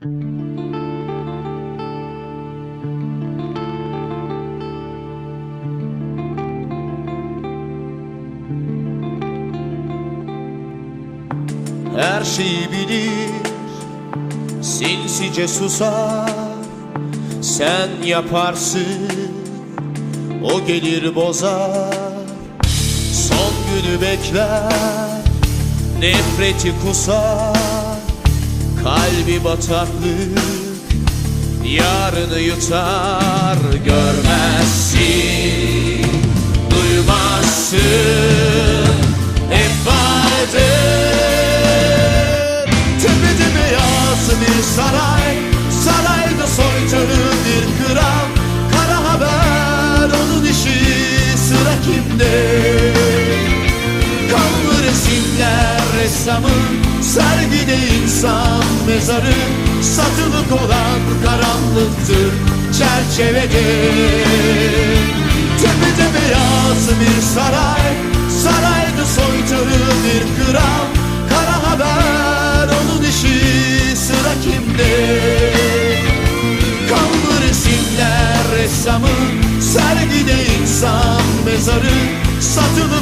Her şeyi bilir Sinsice susar. Sen yaparsın O gelir bozar. Son günü bekler Nefreti kusar Kalbi bataklık. Yarını yutar Görmezsin Duymazsın. Hep vardır. Tepede beyaz bir saray. Sarayda soytarı bir kral. Kara haber onun işi Sıra kimde ressamın Sergide insan mezarı Satılık olan karanlıktır Çerçevede. Tepede beyaz bir saray Sarayda soytarı bir kral. Kara haber onun işi Sıra kimde? Kanlı resimler ressamın Sergide insan mezarı Satılık